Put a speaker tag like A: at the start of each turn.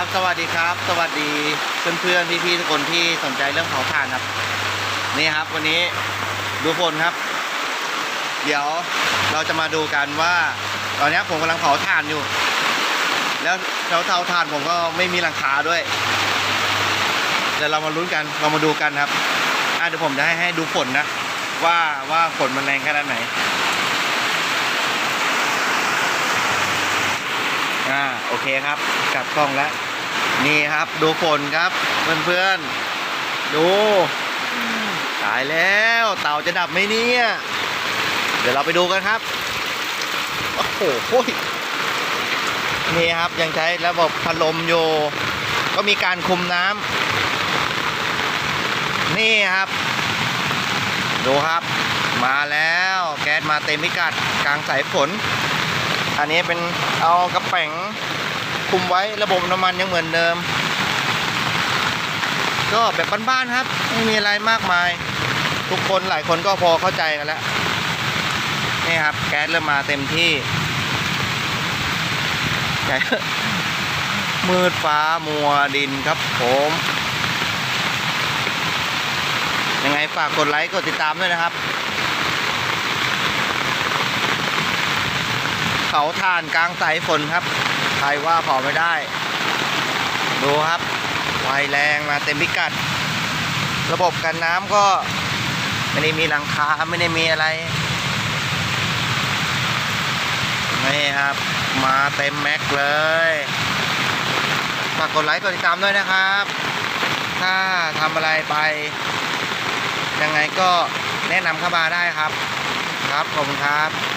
A: ับสวัสดีครับ สวัสดีเพื่อนๆพี่ๆทุกคนที่สนใจเรื่องเผาถ่านครับ นี่ครับ วันนี้ดูฝนครับ เดี๋ยวเราจะมาดูกันว่า ตอนนี้ผมกำลังเผาถ่านอยู่ แล้วเตาเตาถ่านผมก็ไม่มีหลังคาด้วยเดี๋ยวเรามาลุ้นกันเรามาดูกันครับอะเดี๋ยวผมจะให้ให้ดูฝนนะ ว่าว่าฝนมันแรงขนาดไหนอ่าโอเคครับ กลับกล้องแล้ว นี่ครับดูฝนครับเพื่อนๆ ดูตายแล้วเต่าจะดับไหมเนี่ย เดี๋ยวเราไปดูกันครับ โอ้โหนี่ครับยังใช้ระบบพัดลมอยู่ ก็มีการคุมน้ำนี่ครับ ดูครับมาแล้วแก๊สมาเต็มพิกัดกลางสายฝน อันนี้เป็นเอากระแป๋ง คุมไว้ระบบน้ำมันยังเหมือนเดิม ก็แบบบ้านๆครับ ไม่มีอะไรมากมาย ทุกคนหลายคนก็พอเข้าใจกันแล้วนี่ครับ แก๊สเริ่มมาเต็มที่ใหญ่มืดฟ้ามัวดินครับผมยังไงฝากกดไลค์กดติดตามด้วยนะครับ เขาทานกลางสายฝนครับ ใครว่าเผาไม่ได้ ดูครับไฟแรงมาเต็มพิกัด ระบบกันน้ำก็ไม่ได้มีหลังคาไม่ได้มีอะไรนี่ครับ มาเต็มแม็กเลยฝากกดไลค์กดติดตามด้วยนะครับ ถ้าทำอะไรไป ยังไงก็แนะนำเข้ามาได้ครับ ครับ ขอบคุณครับ